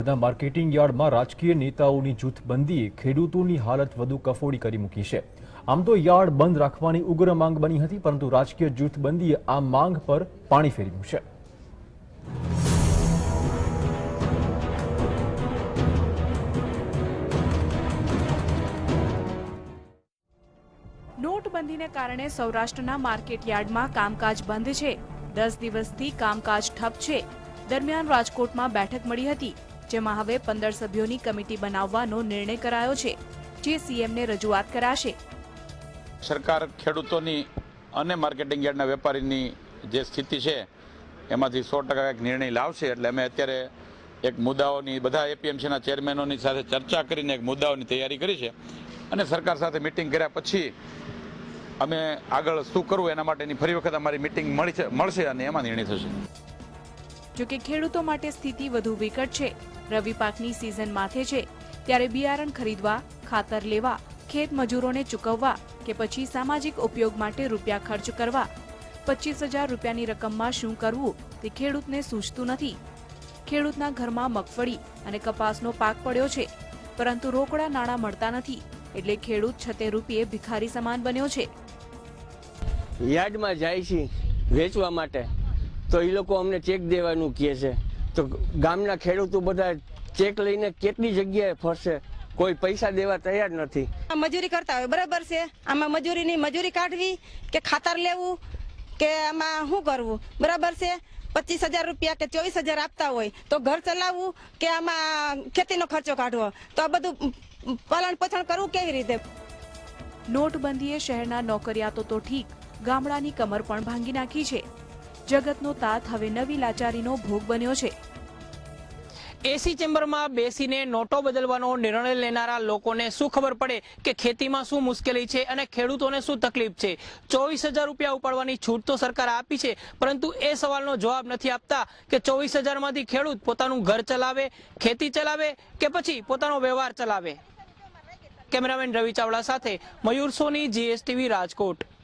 Marketing યાર્ડમાં રાજકીય નેતાઓની જૂથબંધીએ ખેડૂતોની હાલત વધુ કફોડી કરી મૂકી છે. આમ તો યાર્ડ બંધ રાખવાની ઉગ્ર માંગ બની હતી, પરંતુ રાજકીય જૂથબંધીએ આ માંગ પર પાણી ફેર્યું છે. નોટબંધીને કારણે સૌરાષ્ટ્રના માર્કેટ યાર્ડમાં કામકાજ બંધ છે. દસ દિવસથી કામકાજ ઠપ છે. દરમિયાન રાજકોટમાં બેઠક મળી હતી. જેમાં હવે પંદર સભ્યોની કમિટી બનાવવાનો નિર્ણય કરાયો છે જે સીએમને રજૂઆત કરાશે. સરકાર ખેડૂતોની અને માર્કેટિંગ યાર્ડના વેપારીની જે સ્થિતિ છે એમાંથી સો ટકા એક નિર્ણય લાવશે. એટલે અમે અત્યારે એક મુદ્દાઓની બધા એપીએમસીના ચેરમેનોની સાથે ચર્ચા કરીને એક મુદ્દાઓની તૈયારી કરી છે. અને સરકાર સાથે મિટિંગ કર્યા પછી અમે આગળ શું કરવું એના માટેની ફરી વખત અમારી મિટિંગ મળી મળશે અને એમાં નિર્ણય થશે. જોકે ખેડૂતો માટે સ્થિતિ વધુ વિકટ છે. રવિ પાકની સિઝન માથે છે. ત્યારે બિયારણ ખરીદવા, ખાતર લેવા, ખેત મજૂરોને ચૂકવવા કે પછી સામાજિક ઉપયોગ માટે રૂપિયા ખર્ચ કરવા. પચીસ હજાર રૂપિયાની રકમમાં શું કરવું તે ખેડૂતને સૂચતું નથી. ખેડૂતના ઘરમાં મગફળી અને કપાસનો પાક પડ્યો છે. પરંતુ રોકડા નાણાં મળતા નથી. એટલે ખેડૂત છતે રૂપિયે ભિખારી સમાન બન્યો છે. યાર્ડમાં જાય છે વેચવા માટે. તો એ લોકો અમને ચેક દેવાનું કહે છે. તો ગામના ખેડૂતો બધા ચેક લઈને કેટલી જગ્યાએ ફરશે? કોઈ પૈસા દેવા તૈયાર નથી. મજૂરી કરતા હોય બરાબર છે? આમાં મજૂરીની મજૂરી કાઢવી કે ખાતર લેવું કે આમાં શું કરવું? બરાબર છે? પચીસ હજાર રૂપિયા કે ચોવીસ હજાર આપતા હોય તો ઘર ચલાવવું કે આમાં ખેતીનો ખર્ચો કાઢવો? તો આ બધું પાલન પોષણ કરવું કેવી રીતે? નોટબંધીએ શહેરના નોકરિયાતો તો ઠીક ગામડાની કમર પણ ભાંગી નાખી છે. જગતનો તાત હવે નવી લાચારીનો ભોગ બન્યો છે. એસી ચેમ્બરમાં બેસીને નોટો બદલવાનો નિર્ણય લેનારા લોકોને શું ખબર પડે કે ખેતીમાં શું મુશ્કેલી છે અને ખેડૂતોને શું તકલીફ છે? ચોવીસ હજાર રૂપિયા ઉપાડવાની છૂટ તો સરકાર આપી છે, પરંતુ એ સવાલનો જવાબ નથી આપતા કે ચોવીસ હજારમાંથી ખેડૂત પોતાનું ઘર ચલાવે, ખેતી ચલાવે કે પછી પોતાનો વ્યવહાર ચલાવે? કેમેરામેન રવિ ચાવડા સાથે મયુર સોની, જીએસટીવી રાજકોટ.